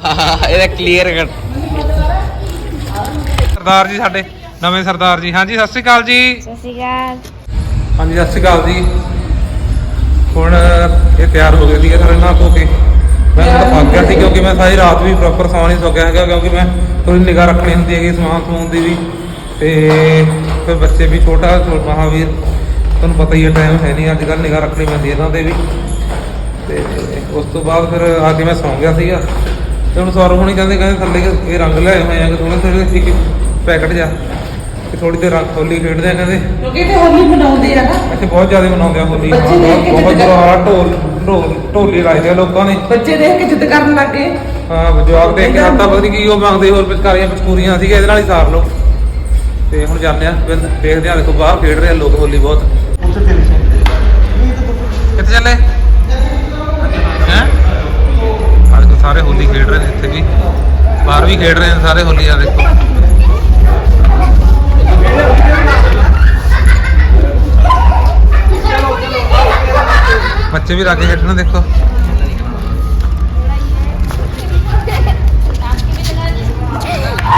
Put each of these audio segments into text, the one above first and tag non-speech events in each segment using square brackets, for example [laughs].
[laughs] ਇਹਦਾ ਕਲੀਅਰ ਕਰ ਸਰਦਾਰ ਜੀ ਸਾਡੇ ਨਵੇਂ ਸਰਦਾਰ ਜੀ। ਹਾਂਜੀ ਸਤਿ ਸ਼੍ਰੀ ਅਕਾਲ ਜੀ। ਸਤਿ ਸ਼੍ਰੀ ਅਕਾਲ। ਹਾਂਜੀ ਸਤਿ ਸ਼੍ਰੀ ਅਕਾਲ ਜੀ। ਹੁਣ ਇਹ ਤਿਆਰ ਹੋ ਗਏ ਸੀਗੇ ਸਾਰੇ ਨਹਾ ਧੋ ਕੇ। ਮੈਂ ਤਾਂ ਥੱਕ ਗਿਆ ਸੀ ਕਿਉਂਕਿ ਮੈਂ ਸਾਰੀ ਰਾਤ ਵੀ ਪ੍ਰੋਪਰ ਸੌਂ ਨਹੀਂ ਸਕਿਆ ਹੈਗਾ ਕਿਉਂਕਿ ਮੈਂ ਥੋੜੀ ਨਿਗਾਹ ਰੱਖਣੀ ਹੁੰਦੀ ਹੈਗੀ ਸਮਾਨ ਸਮੂਨ ਦੀ ਵੀ। ਤੇ ਫਿਰ ਬੱਚੇ ਵੀ ਛੋਟਾ ਮਹਾਵੀਰ ਤੁਹਾਨੂੰ ਪਤਾ ਹੀ ਹੈ ਟਾਈਮ ਹੈ ਨਹੀਂ ਅੱਜ ਕੱਲ੍ਹ ਨਿਗਾਹ ਰੱਖਣੀ ਪੈਂਦੀ ਇਹਨਾਂ ਤੇ ਵੀ। ਤੇ ਉਸ ਤੋਂ ਬਾਅਦ ਫਿਰ ਆ ਕੇ ਮੈਂ ਸੌਂ ਗਿਆ ਸੀਗਾ। ਤੇ ਹੁਣ ਸੌਰਵ ਹੁਣੀ ਕਹਿੰਦੇ ਕਹਿੰਦੇ ਥੱਲੇ ਇਹ ਰੰਗ ਲਿਆਏ ਹੋਏ ਆ ਕਿ ਥੋੜੇ ਥੋੜੇ ਇੱਕ ਪੈਕਟ ਜਾ ਕਿ ਥੋੜੀ ਦੇਰ ਰੰਗ ਹੋਲੀ ਖੇਡਦੇ ਆ ਕਹਿੰਦੇ। ਕਿਉਂਕਿ ਇਹ ਹੋਲੀ ਮਨਾਉਂਦੇ ਆ ਨਾ। ਇੱਥੇ ਬਹੁਤ ਜ਼ਿਆਦਾ ਮਨਾਉਂਦੇ ਆ ਹੋਲੀ। ਬੱਚੇ ਦੇਖ ਕੇ ਬਹੁਤ ਬੁਰਾ ਢੋਲ ਢੋਲ ਢੋਲੀ ਲਾਏ ਆ ਲੋਕਾਂ ਨੇ। ਬੱਚੇ ਦੇਖ ਕੇ ਜਿੱਦ ਕਰਨ ਲੱਗ ਹਾਂ ਜਵਾਬ ਦੇ ਕੇ ਹੱਥਾਂ ਪਤਾ ਨਹੀਂ ਕੀ ਉਹ ਮੰਗਦੇ ਹੋਰ ਵਿਚਕਾਰੀਆਂ ਪਚਕੂਰੀਆਂ ਸੀਗੇ ਇਹਦੇ ਨਾਲ ਹੀ ਸਾਰ ਲਓ। ਤੇ ਹੁਣ ਜਾਂਦੇ ਆ ਫਿਰ ਦੇਖਦੇ ਆ ਦੇਖੋ ਬਾਹਰ ਖੇਡ ਰਹੇ ਆ ਲੋਕ ਹੋਲੀ ਬਹੁਤ। ਕਿੱਥੇ ਚੱਲੇ ਹੈ ਅੱਜ ਤਾਂ ਸਾਰੇ ਹੋਲੀ ਖੇਡ ਰਹੇ ਨੇ ਇੱਥੇ ਵੀ। ਬਾਹਰ ਵੀ ਖੇਡ ਰਹੇ ਨੇ ਸਾਰੇ ਹੋਲੀ ਆ ਦੇਖੋ। ਬੱਚੇ ਵੀ ਲਾਗੇ ਖੇਡਣ ਦੇਖੋ।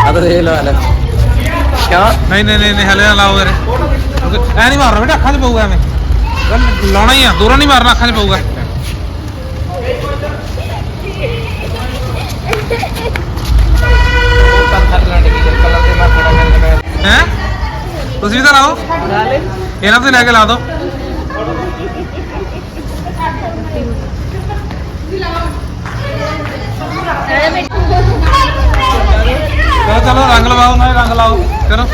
ਆ ਤਾਂ ਨਹੀਂ ਨਹੀਂ ਨਹੀਂ ਹਲੇ ਨਾ ਲਾਓ ਯਾਰ ਐ ਨਹੀਂ ਮਾਰਨਾ ਬੇਟਾ ਅੱਖਾਂ 'ਚ ਪਊਗਾ ਐਵੇਂ। ਲਾਉਣਾ ਹੀ ਆ ਦੂਰੋਂ ਨਹੀਂ ਮਾਰਨਾ ਅੱਖਾਂ 'ਚ ਪਊਗਾ। ਹੈ? ਤੁਸੀਂ ਵੀ ਤਾਂ ਲਾਓ। ਇਹਨਾਂ ਤੋਂ ਲੈ ਕੇ ਲਾ ਦਿਓ ਚਲੋ ਚਲੋ, ਰੰਗ ਲਵਾਓ ਨਾ ਰੰਗ ਲਾਓ। ਚਲੋ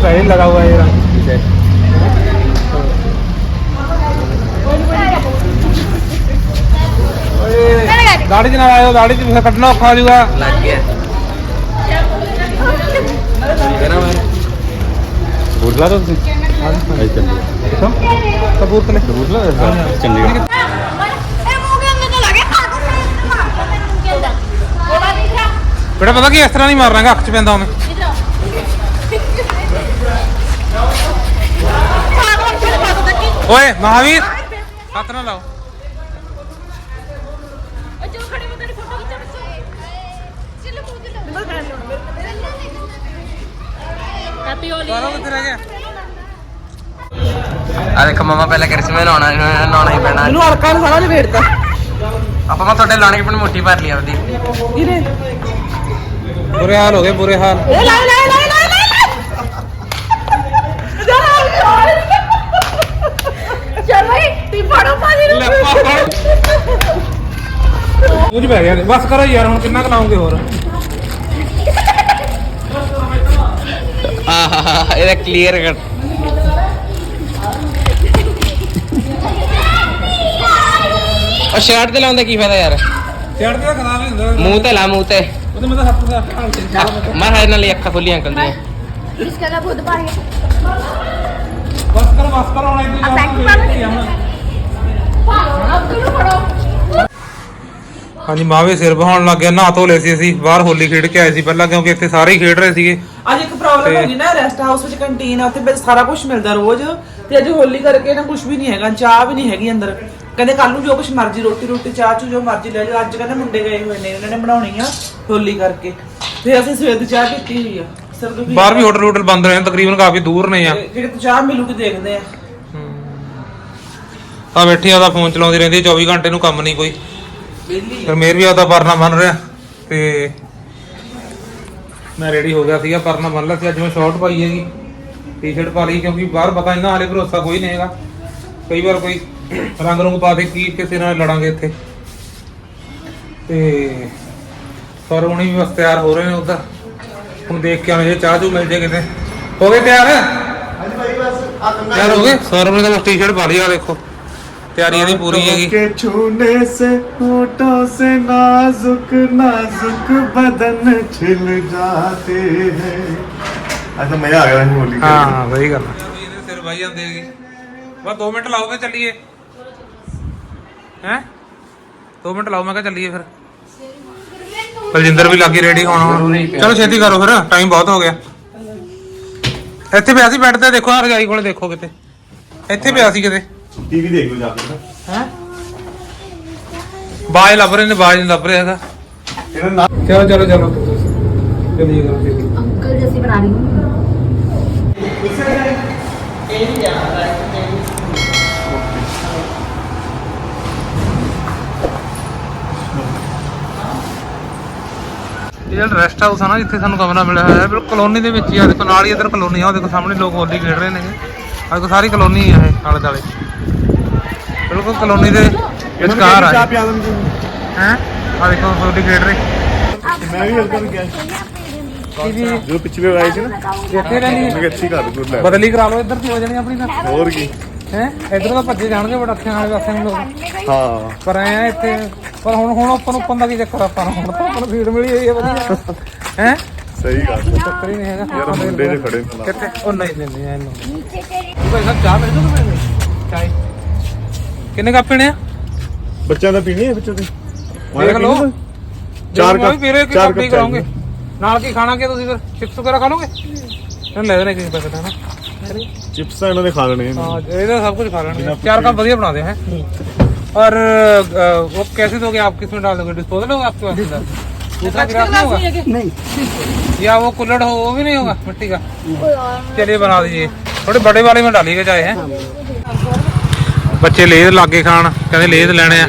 पहले लगा हुआ है ये रंग ਓਏ ਦਾੜੀ ਚ ਨਾ ਆਇਓ ਦਾੜੀ ਚ ਫਿਰ ਕੱਟਣਾ ਔਖਾ ਹੋ ਜਾਊਗਾ ਲੱਗ ਗਿਆ ਕਰਾਂ ਮੈਂ ਬੁਰਲਾ ਤੋਂ ਤੁਸੀਂ ਹਾਂ ਚੱਲ ਕਿੱਥੋਂ ਕਪੂਰਥਲੇ ਬੁਰਲਾ ਚੰਡੀਗੜ੍ਹ ए मुंह के अंदर तो लगे मुंह के अंदर बोला नहीं था ਬੇਟਾ ਪਤਾ ਕੀ ਇਸ ਤਰ੍ਹਾਂ ਨਹੀਂ ਮਾਰਨਾਗਾ ਅੱਖ ਚ ਪੈਂਦਾ ਉਹਨੇ ਓਏ ਮਹਾਵੀਰ। ਹੱਥ ਨਾ ਲਾਓ। ਜੋ ਖੜੇ ਮੈਂ ਤੇਰੀ ਫੋਟੋ ਖਿੱਚਾਂ ਬਸ ਚਿੱਲ ਪਹਿਲਾਂ ਕ੍ਰਿਸਮੇ ਹੀ ਪੈਣਾ। ਇਹਨੂੰ ਹਲਕਾ ਸਾਰਾ ਲਵੇੜਤਾ ਆਪਾਂ ਮੈਂ ਤੁਹਾਡੇ ਲਾਣੇ ਆਪਣੀ ਮੋਟੀ ਭਰ ਲਈ ਆਪਦੀ। ਬੁਰੇ ਹਾਲ ਹੋ ਗਏ ਬੁਰੇ ਹਾਲ। ਲੈ ਲੈ ਲੈ। ਕੁਝ ਬਹਿ ਗਿਆ। ਬਸ ਕਰੋ ਯਾਰ ਹੁਣ ਕਿੰਨਾ ਕਲਾਉਂਗੇ ਹੋਰ? ਆਹਾ ਇਹਦਾ ਕਲੀਅਰ ਕਰ ਉਹ ਸ਼ਰਟ ਤੇ ਲਾਉਂਦੇ ਕੀ ਫਾਇਦਾ ਯਾਰ? ਸ਼ਰਟ ਤੇ ਖਰਾਬ ਨਹੀਂ ਹੁੰਦਾ। ਮੂੰਹ ਤੇ ਲਾ ਮੂੰਹ ਤੇ। ਉਹਦੇ ਮੈਂ ਤਾਂ ਹੱਥ ਦਾ ਹੱਥ ਮਾਰ ਹਾਇਰ ਨਾਲ ਅੱਖਾਂ ਖੋਲੀਆਂ ਅੰਕਲ ਦੀਆਂ। ਇਸ ਕਲਾ ਬੁੱਧ ਪਾਏ ਬਸ ਕਰ ਬਸ ਕਰ ਹੁਣ ਇੱਧਰ ਜਾ ਹਾਂਜੀ ਮਾਵੇ ਸਿਰ ਬਹਾਉਣ ਲੱਗ ਗਿਆ ਨਹਾ ਧੋ ਲਏ ਸੀ ਅਸੀਂ ਬਾਹਰ ਹੋਲੀ ਖੇਡ ਕੇ ਆਏ ਸੀ ਪਹਿਲਾਂ ਕਿਉਂਕਿ ਇੱਥੇ ਸਾਰੇ ਹੀ ਖੇਡ ਰਹੇ ਸੀਗੇ। ਅੱਜ ਇੱਕ ਪ੍ਰੋਬਲਮ ਹੋ ਗਈ ਨਾ ਰੈਸਟ ਹਾਊਸ ਵਿੱਚ ਕੰਟੀਨ ਆ ਉੱਥੇ ਬਸ ਸਾਰਾ ਕੁਝ ਮਿਲਦਾ ਰੋਜ਼। ਤੇ ਅੱਜ ਹੋਲੀ ਕਰਕੇ ਨਾ ਕੁਝ ਵੀ ਨਹੀਂ ਹੈਗਾ ਚਾਹ ਵੀ ਨਹੀਂ ਹੈਗੀ ਅੰਦਰ। ਕਹਿੰਦੇ ਕੱਲ ਨੂੰ ਜੋ ਕੁਝ ਮਰਜ਼ੀ ਰੋਟੀ ਰੋਟੀ ਚਾਹ ਚੂ ਜੋ ਮਰਜ਼ੀ ਲੈ ਲਿਓ। ਅੱਜ ਕਹਿੰਦੇ ਮੁੰਡੇ ਗਏ ਹੋਏ ਨੇ ਉਹਨਾਂ ਨੇ ਬਣਾਉਣੀ ਆ ਹੋਲੀ ਕਰਕੇ। ਤੇ ਅਸੀਂ ਸਵੇਰ ਦੀ ਚਾਹ ਪੀਤੀ ਹੋਈ ਆ। ਬਾਹਰ ਵੀ ਹੋਟਲ ਹੋਟਲ ਬੰਦ ਰਹੇ ਨੇ ਤਕਰੀਬਨ ਕਾਫੀ ਦੂਰ ਨੇ ਆ। ਜਿਹੜੇ ਚਾਹ ਮਿਲੂਗੀ ਦੇਖਦੇ ਆ। ਆ ਬੈਠੀ ਆਦਾ ਫੋਨ ਚਲਾਉਂਦੀ ਰਹਿੰਦੀ ਹੈ 24 ਘੰਟੇ ਨੂੰ ਕੰਮ ਨਹੀਂ ਕੋਈ। ਫਿਰ ਮੇਰ ਵੀ ਆਦਾ ਪਰਨਾ ਬਣ ਰਿਹਾ ਤੇ ਮੈਂ ਰੈਡੀ ਹੋ ਗਿਆ ਸੀਗਾ ਪਰਨਾ ਬਣ ਲਿਆ ਸੀ ਅੱਜ ਮੈਂ ਸ਼ਾਰਟ ਪਾਈ ਹੈਗੀ। ਟੀ-ਸ਼ਰਟ ਪਾ ਲਈ ਕਿਉਂਕਿ ਬਾਹਰ ਪਤਾ ਨਹੀਂ ਨਾ ਹਾਲੇ ਭਰੋਸਾ ਕੋਈ ਨਹੀਂ ਹੈਗਾ। ਕਈ ਵਾਰ ਕੋਈ ਰੰਗ ਰੰਗ ਪਾ ਦੇ ਕੀ ਕਿਸੇ ਨਾਲ ਲੜਾਂਗੇ ਇੱਥੇ। ਤੇ ਸਰ ਹੁਣੀ ਵੀ ਬਸ ਤਿਆਰ ਹੋ ਰਹੇ ਨੇ ਉਧਰ। ਹੁਣ ਦੇਖ ਕੇ ਆਉਣੇ ਜੇ ਚਾਹ ਚੂ ਮਿਲ ਜੇ ਕਿਤੇ। ਹੋ ਗਏ ਤਿਆਰ? ਹਾਂਜੀ ਭਾਈ ਬਸ ਤਿਆਰ ਹੋ ਗਏ? ਸਰ ਨੇ ਤਾਂ ਟੀ-ਸ਼ਰਟ ਪਾ ਲਈ ਆ ਦੇਖੋ। ਤਿਆਰੀ ਇਹਦੀ ਪੂਰੀ ਹੈਗੀ के छूने से होठों से नाजुक नाजुक बदन छिल जाते हैं अच्छा मजा आ गया होली ਹਾਂ ਹਾਂ ਸਹੀ ਗੱਲ ਆ ਇਹਦੇ ਸਿਰ ਵਾਈ ਜਾਂਦੇ ਹੈਗੇ ਬਸ 2 ਮਿੰਟ ਲਾਓ ਤੇ ਚੱਲੀਏ ਹੈ 2 ਮਿੰਟ ਲਾਓ ਮੈਂ ਕਿਹਾ ਚੱਲੀਏ ਫਿਰ ਬਲਜਿੰਦਰ ਵੀ ਲੱਗੀ ਰੈਡੀ ਹੋਣ ਹੁਣ ਚਲੋ ਛੇਤੀ ਕਰੋ ਫਿਰ ਟਾਈਮ ਬਹੁਤ ਹੋ ਗਿਆ ਇੱਥੇ ਪਿਆ ਸੀ ਬੈੱਡ ਤੇ ਦੇਖੋ ਆ ਰਜਾਈ ਕੋਲੇ ਦੇਖੋ ਕਿਤੇ ਇੱਥੇ ਪਿਆ ਸੀ ਕਿਤੇ ਟੀਵੀ ਦੇਖ ਲਓ ਜਾ ਕੇ ਨਾ। ਹੈ? ਬਾਜ ਲੱਭ ਰਹੇ ਨੇ ਬਾਜ ਨਹੀਂ ਲੱਭ ਰਿਹਾ ਹੈਗਾ ਇਹਦਾ ਨਾਮ ਚਲੋ ਚਲੋ ਚਲੋ। ਕਰੋ ਛੇਤੀ ਅੰਕਲ ਜੈਸੀ ਬਣਾ ਰਹੀ ਹੂੰ ਇਹ ਜਿਹੜਾ ਰੈਸਟ ਹਾਊਸ ਆ ਨਾ ਜਿੱਥੇ ਸਾਨੂੰ ਕਮਰਾ ਮਿਲਿਆ ਹੋਇਆ ਹੈ ਬਿਲਕੁਲ ਕਲੋਨੀ ਦੇ ਵਿੱਚ ਹੀ ਆ। ਦੇਖੋ ਨਾਲ ਹੀ ਇਧਰ ਕਲੋਨੀ ਆ ਉਹ ਦੇਖੋ ਸਾਹਮਣੇ ਲੋਕ ਹੋਲੀ ਖੇਡ ਰਹੇ ਨੇਗੇ। ਆ ਦੇਖੋ ਸਾਰੀ ਕਲੋਨੀ ਆ ਇਹ ਆਲੇ ਦਾਲੇ ਬਿਲਕੁਲ ਕਲੋਨੀ ਦੇ ਵਿਚਕਾਰ ਆ। ਹੈ? ਆ ਦੇਖੋ ਖੇਡ ਰਹੇ ਮੈਂ ਵੀ ਹਲਕਾ ਗਿਆ। ਜੋ? ਪਿਛਲੇ ਵਾਰ ਆਏ ਸੀ ਨਾ ਇੱਥੇ ਰਹਿਣੀ ਮੈਂ ਕਿਹਾ ਅੱਛੀ ਕਰ ਗੁੱਡ ਲੈ ਬਦਲੀ ਕਰਾ ਲਓ ਇੱਧਰ ਦੀ ਹੋ ਜਾਣੀ ਆਪਣੀ ਤਾਂ। ਹੋਰ ਕੀ? ਹੈ? ਇੱਧਰ ਤਾਂ ਭੱਜੇ ਜਾਣਗੇ ਬੜਾ ਅੱਖਾਂ ਵਾਲੇ ਪਾਸੇ ਨੂੰ ਲੋਕ ਹਾਂ। ਪਰ ਐ ਆ ਇੱਥੇ ਪਰ ਹੁਣ ਹੁਣ ਆਪਾਂ ਨੂੰ ਪੰਦਾ ਕੀ ਚੱਕਰ ਆਪਾਂ ਨੂੰ। ਹੁਣ ਤਾਂ ਆਪਾਂ ਨੂੰ ਫੀਡ ਮਿਲੀ ਹੋਈ ਹੈ ਵਧੀਆ। ਹੈ? ਸਹੀ ਗੱਲ। ਚੱਕਰ ਹੀ ਨਹੀਂ ਹੈਗਾ। ਯਾਰ ਮੁੰਡੇ ਜੇ ਖੜੇ। ਕਿੱਥੇ? ਉਹ ਨਹੀਂ ਦਿੰਦੇ ਐ ਇਹਨੂੰ। ਭਾਈ ਸਾਹਿਬ ਚਾਹ ਮਿਲ ਜੂਗੀ ਮੈਨੂੰ ਚਾਹ ਕਿੰਨੇ ਕੱਪ ਪੀਣੇ ਆ ਬੱਚਿਆਂ ਦਾ ਪੀਣੀ ਹੈ ਬੱਚੋਂ ਦੇ ਦੇਖ ਲਓ ਚਾਰ ਕੱਪ ਕੱਪ ਪੀਰੇ ਕਿ ਚਾਰ ਕੱਪ ਹੀ ਕੱਪ ਕਰਾਉਂਗੇ ਨਾਲ ਕੀ ਖਾਣਾ ਕੀ ਤੁਸੀਂ ਫਿਰ ਚਿਪਸ ਵਗੈਰਾ ਖਾ ਲੋਗੇ ਇਹਨਾਂ ਲੈ ਦੇਣੇ ਕਿਸੇ ਪੈਸੇ ਦਾ ਨਾ ਚਿਪਸ ਤਾਂ ਇਹਨਾਂ ਨੇ ਖਾ ਲੈਣੇ हाँ ਇਹਦਾ सब कुछ खा लेंगे चार कप बढ़िया बना दे हैं और अ, वो कैसे दोगे आप किसमें डाल दोगे डिस्पोजल होगा आपके पास इधर? दूसरा गिलास नहीं होगा नहीं या वो कुल्लड़ हो वो भी नहीं होगा मिट्टी का चलिए बना दीजिए थोड़े बड़े वाले में डालिएगा चाहे हैं ਬੱਚੇ ਲੇਜ਼ ਲਾਗੇ ਖਾਣ ਕਹਿੰਦੇ ਲੇਜ਼ ਲੈਣੇ ਆ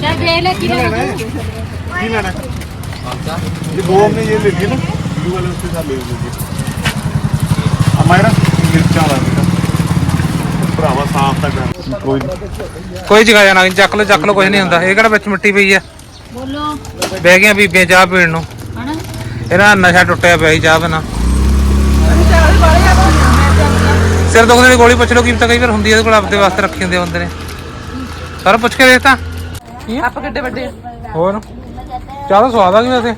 ਚੱਲ ਦੇ ਲੈ ਕੀ ਲੈਣਾ ਕੀ ਲੈਣਾ ये दो हमने ये ले लिए ना ब्लू वाले उसके साथ ले लीजिए हमारा मिर्चा वाला बेटा ਭਰਾਵਾ ਸਾਫ ਤਾਂ ਕਰ ਕੋਈ ਨੀ। ਕੋਈ ਜਗਾ ਜਾਣਾ ਚੱਕ ਲੋ ਚੱਕ ਲੋ ਕੁਝ ਨਹੀਂ ਹੁੰਦਾ ਇਹ ਕਿਹੜਾ ਵਿੱਚ ਮਿੱਟੀ ਪਈ ਆ ਬੋਲੋ ਬਹਿ ਗਈਆਂ ਬੀਬੀਆਂ ਚਾਹ ਪੀਣ ਨੂੰ ਹਣਾ ਇਹਦਾ ਨਸ਼ਾ ਟੁੱਟਿਆ ਪਿਆ ਸੀ ਚਾਹ ਬਣਾ। ਸਿਰ ਦੁਖਦੇ ਦੀ ਗੋਲੀ ਪੁੱਛ ਲਓ ਕੀਮਤ ਕਈ ਵਾਰ ਹੁੰਦੀ ਹੈ ਕੋਲ ਆਪਦੇ ਵਾਸਤੇ ਰੱਖੀ ਹੁੰਦੀ ਬੰਦੇ ਨੇ। ਸਰ ਪੁੱਛ ਕੇ ਦੇਖਤਾ ਆਪ ਕਿੱਡੇ ਵੱਡੇ ਹੋਰ? ਚਾਹ ਦਾ ਸਵਾਦ ਆ ਗਿਆ ਤੇ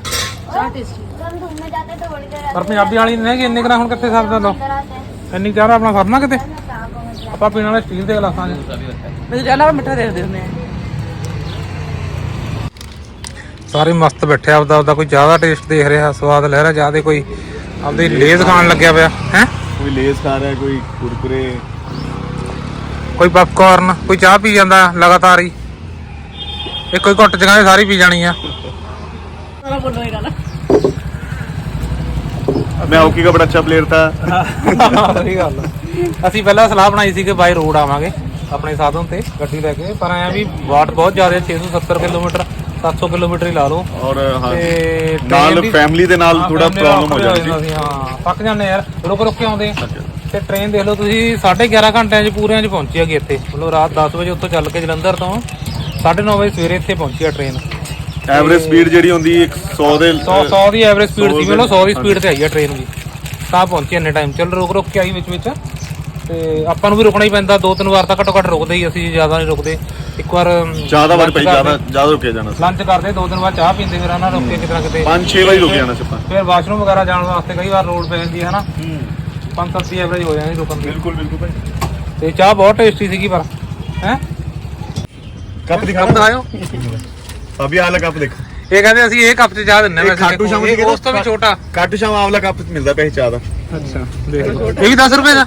ਪਰ ਪੰਜਾਬੀ ਵਾਲੀ ਨਹੀਂ ਕਿ ਇੰਨੇ ਕਰਾ ਹੁਣ ਕਿੱਥੇ ਸਰਦਾ ਲੋ ਇੰਨੀ ਚਾਹ ਆਪਣਾ ਸਰਨਾ ਕਿਤੇ? ਆਪਾਂ ਪੀਣ ਵਾਲੇ ਸਟੀਲ ਦੇ ਗਲਾਸਾਂ 'ਚ। ਮੇਰੇ ਜਾਲਾ ਮਿੱਠਾ ਦੇਖਦੇ ਹੁੰਦੇ ਆ। ਸਾਰੇ ਮਸਤ ਬੈਠੇ ਆ ਆਪਦਾ ਆਪਦਾ ਕੋਈ ਚਾਹ ਦਾ ਟੇਸਟ ਦੇਖ ਰਿਹਾ ਸਵਾਦ ਲੈ ਰਿਹਾ ਚਾਹ ਦੇ ਕੋਈ ਆਪਦੀ ਲੇਜ਼ ਖਾਣ ਲੱਗਿਆ ਪਿਆ ਹੈ? ਕੋਈ ਲੇਸ ਖਾ ਰਿਹਾ ਕੋਈ ਕੁਰਕੁਰੇ? ਕੋਈ ਪਪਕਾਰਨ ਕੋਈ ਚਾਹ ਪੀ ਜਾਂਦਾ ਲਗਾਤਾਰ ਹੀ। ਇਹ ਕੋਈ ਘੁੱਟ ਚਗਾਏ ਸਾਰੀ ਪੀ ਜਾਣੀ ਆ। ਮੈਂ ਹੌਕੀ ਦਾ ਬੜਾ ਅੱਛਾ ਪਲੇਅਰ ਥਾ ਸਹੀ ਗੱਲ। ਅਸੀਂ ਪਹਿਲਾਂ ਸਲਾਹ ਬਣਾਈ ਸੀ ਕਿ ਬਾਈ ਰੋਡ ਆਵਾਂਗੇ ਆਪਣੇ ਸਾਧਨ ਤੇ ਗੱਡੀ ਲੈ ਕੇ ਪਰ ਐ ਵੀ ਵਾਟ ਬਹੁਤ ਜ਼ਿਆਦਾ 670 ਕਿਲੋਮੀਟਰ। 700 ਕਿਲੋਮੀਟਰ ਹੀ ਲਾ ਲਓ। ਔਰ ਹਾਂ ਤੇ ਨਾਲ train ਵੀ- ਫੈਮਿਲੀ ਦੇ ਨਾਲ ਹਾਂ, ਥੋੜਾ family ਨਾਲ ਪ੍ਰੋਬਲਮ ਹੋ ਔਖਾ ਜਾਂਦੀ। ਸੀ, ਹਾਂ ਪੱਕ ਜਾਂਦੇ ਯਾਰ ਰੁਕ ਰੁਕ ਕੇ ਆਉਂਦੇ। ਤੇ ਟ੍ਰੇਨ ਦੇਖ ਲਓ ਤੁਸੀਂ 11.5 ਘੰਟਿਆਂ 'ਚ ਪੂਰਿਆਂ 'ਚ ਪਹੁੰਚੀ ਹੈਗੀ ਇੱਥੇ। ਮਤਲਬ ਰਾਤ 10 ਵਜੇ ਉੱਥੋਂ ਚੱਲ ਕੇ ਜਲੰਧਰ ਤੋਂ 9:30 ਵਜੇ ਸਵੇਰੇ ਇੱਥੇ ਪਹੁੰਚੀ ਆ ਟ੍ਰੇਨ ਐਵਰੇਜ ਸਪੀਡ ਜਿਹੜੀ ਹੁੰਦੀ 100 ਦੇ 100 100 ਦੀ ਐਵਰੇਜ ਸਪੀਡ ਸੌ ਦੇ- ਮਤਲਬ 100 ਦੀ ਸਪੀਡ ਤੇ ਆਈ ਆ ਟ੍ਰੇਨ ਵੀ। ਤਾਂ ਪਹੁੰਚੀ ਇੰਨੇ ਟਾਈਮ ਚੱਲ ਰੁਕ ਰੁਕ ਕੇ ਆਈ ਵਿੱਚ ਵਿੱਚ। ਤੇ ਆਪਾਂ ਨੂੰ ਵੀ ਰੁਕਣਾ ਹੀ ਪੈਂਦਾ ਦੋ ਤਿੰਨ ਵਾਰ ਤਾਂ ਘੱਟੋ ਘੱਟ ਰੁਕਦੇ ਹੀ ਅਸੀਂ ਜ਼ਿਆਦਾ ਨਹੀਂ ਰੁਕਦੇ। ਇੱਕ ਵਾਰ ਜ਼ਿਆਦਾ ਵਾਰ ਪਈ ਜ਼ਿਆਦਾ ਜ਼ਿਆਦਾ ਰੁਕਿਆ ਜਾਣਾ ਸੀ। ਲੰਚ ਕਰਦੇ ਦੋ ਦਿਨ ਬਾਅਦ ਚਾਹ ਪੀਂਦੇ ਫਿਰ ਆਣਾ ਰੁਕ ਕਿਤੇ ਨਾ ਕਿਤੇ। 5-6 ਵਜੇ ਰੁਕ ਜਾਣਾ ਸੀ ਆਪਾਂ। ਫਿਰ ਵਾਸ਼ਰੂਮ ਵਗੈਰਾ ਜਾਣ ਵਾਸਤੇ ਕਈ ਵਾਰ ਰੋਡ ਪੈ ਜਾਂਦੀ ਹੈ ਹਨਾ। 5-7 ਦੀ ਐਵਰੇਜ ਹੋ ਜਾਂਦੀ ਰੁਕਣ ਦੀ। ਬਿਲਕੁਲ ਬਿਲਕੁਲ ਭਾਈ। ਤੇ ਚਾਹ ਬਹੁਤ ਟੇਸਟੀ ਸੀਗੀ ਪਰ ਹੈ? ਕੱਪ ਕੱਪ ਦਿਖਾਓ ਅਭੀ ਆਲਾ ਕੱਪ ਦੇਖ। ਇਹ ਕਹਿੰਦੇ ਅਸੀਂ ਇਹ ਕੱਪ 'ਚ ਚਾਹ ਦਿੰਨੇ ਵੈਸੇ ਖਾਟੂ ਸ਼ਾਮ ਦੀ ਉਸ ਤੋਂ ਵੀ ਛੋਟਾ। ਕਾਟੂ ਸ਼ਾਮ ਆਵਲਾ ਕੱਪ ਮਿਲਦਾ ਪਿਆ ਚਾਹ ਦਾ। ਅੱਛਾ ਦੇਖ ਇਹ ਵੀ 10 ਰੁਪਏ ਦਾ?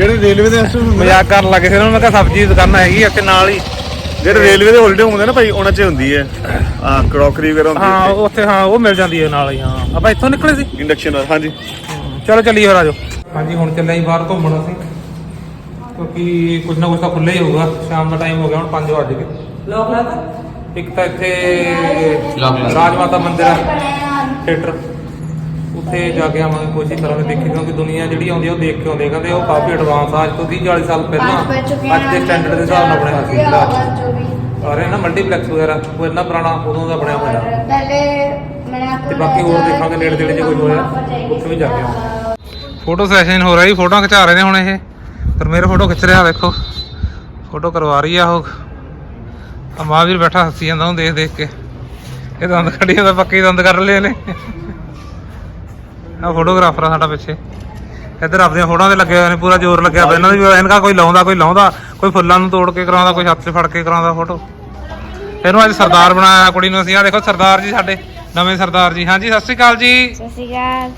ਜਿਹੜੇ ਰੇਲਵੇ ਦੇ ਅਸਲ ਮਜ਼ਾਕ ਕਰਨ ਲੱਗੇ ਸੀ ਉਹਨਾਂ ਨੂੰ ਮੈਂ ਕਿਹਾ ਸਬਜ਼ੀ ਦੀ ਦੁਕਾਨ ਹੈਗੀ ਆ ਇੱਥੇ ਨਾਲ ਹੀ। ਜਿਹੜੇ ਰੇਲਵੇ ਦੇ ਹੋਲਡੇ ਹੁੰਦੇ ਨੇ ਭਾਈ ਉਹਨਾਂ 'ਚ ਹੁੰਦੀ ਹੈ। ਆ ਕਰੋਕਰੀ ਵਗੈਰਾ ਹਾਂ ਹੁੰਦੀ ਉੱਥੇ ਹਾਂ ਉਹ ਮਿਲ ਜਾਂਦੀ ਹੈ ਨਾਲ ਹੀ ਹਾਂ। ਆਪਾਂ ਇੱਥੋਂ ਨਿਕਲੇ ਸੀ? ਹੈ ਇੰਡਕਸ਼ਨ ਹਾਂਜੀ। ਚਲੋ ਚੱਲੀਏ ਫਿਰ ਆਜੋ ਹਾਂਜੀ ਹੁਣ ਚੱਲੇ ਜੀ ਬਾਹਰ ਘੁੰਮਣ ਅਸੀਂ। ਕਿਉਂਕਿ ਕੁਝ ਨਾ ਕੁਝ ਤਾਂ ਖੁੱਲ੍ਹਾ ਹੀ ਹੋਊਗਾ। ਸ਼ਾਮ ਦਾ ਟਾਈਮ ਹੋ ਗਿਆ ਹੁਣ 5 ਵਜੇ ਗਏ। ਲੋਕ ਲਾਤਾ ਇੱਕ ਤਾਂ ਇੱਥੇ ਰਾਜ ਮਾਤਾ ਮੰਦਿਰ ਹੈ ਥੀਏਟਰ ਉੱਥੇ ਜਾ ਕੇ ਆਵਾਂਗੇ ਕੋਸ਼ਿਸ਼ ਕਰਾਂਗੇ ਦੇਖੀ ਕਿਉਂਕਿ ਦੁਨੀਆ ਜਿਹੜੀ ਆਉਂਦੀ ਉਹ ਦੇਖ ਕੇ ਆਉਂਦੀ ਕਹਿੰਦੇ ਉਹ ਕਾਫੀ ਐਡਵਾਂਸ ਆ ਅੱਜ ਤੋਂ 30 40 ਸਾਲ ਪਹਿਲਾਂ ਅੱਜ ਦੇ ਸਟੈਂਡਰਡ ਦੇ ਹਿਸਾਬ ਨਾਲ ਬਣਿਆ ਸੀ ਹਸਪੀਟਲ ਔਰ ਇਹ ਨਾ ਮਲਟੀਪਲੈਕਸ ਵਗੈਰਾ ਉਹ ਇੰਨਾ ਪੁਰਾਣਾ ਉਦੋਂ ਦਾ ਬਣਿਆ ਹੋਇਆ। ਪਹਿਲੇ ਤੇ ਬਾਕੀ ਹੋਰ ਦੇਖਾਂਗੇ ਨੇੜੇ ਤੇੜੇ ਜੇ ਕੋਈ ਹੋਇਆ ਉੱਥੇ ਵੀ ਜਾ ਕੇ ਫੋਟੋ ਸੈਸ਼ਨ ਹੋ ਰਿਹਾ ਜੀ ਫੋਟੋਆਂ ਖਿਚਾ ਰਹੇ ਨੇ ਹੁਣ ਇਹ। ਪਰ ਮੇਰੇ ਫੋਟੋ ਖਿੱਚ ਰਿਹਾ ਵੇਖੋ। ਫੋਟੋ ਕਰਵਾ ਰਹੀ ਆ ਉਹ। ਆ ਵੀ ਬੈਠਾ ਹੱਸੀ ਜਾਂਦਾ ਉਹਨੂੰ ਦੇਖ ਦੇਖ ਕੇ। ਇਹ ਦੰਦ ਕੱਢੀ ਉਹਦਾ ਪੱਕੇ ਦੰਦ ਕਰ ਲਏ ਨੇ ਆ ਫੋਟੋਗ੍ਰਾਫਰ ਆ ਸਾਡਾ ਪਿੱਛੇ। ਇੱਧਰ ਆਪਦੀਆਂ ਫੋਟੋਆਂ ਤੇ ਲੱਗੇ ਹੋਏ ਨੇ, ਪੂਰਾ ਜ਼ੋਰ ਲੱਗਿਆ ਪਿਆ। ਇਹਨਾਂ ਦੀ ਇਹਨਾਂ ਕੋਈ ਲਾਉਂਦਾ ਕੋਈ ਲਾਉਂਦਾ, ਕੋਈ ਫੁੱਲਾਂ ਨੂੰ ਤੋੜ ਕੇ ਕਰਾਉਂਦਾ, ਕੋਈ ਹੱਥ 'ਚ ਫੜ ਕੇ ਕਰਾਉਂਦਾ ਫੋਟੋ। ਇਹਨੂੰ ਅੱਜ ਸਰਦਾਰ ਬਣਾਇਆ ਕੁੜੀ ਨੂੰ ਅਸੀਂ। ਆ ਦੇਖੋ ਸਰਦਾਰ ਜੀ ਸਾਡੇ, ਨਵੇਂ ਸਰਦਾਰ ਜੀ। ਹਾਂਜੀ, ਸਤਿ ਸ਼੍ਰੀ ਅਕਾਲ ਜੀ। ਸਤਿ ਸ਼੍ਰੀ ਅਕਾਲ।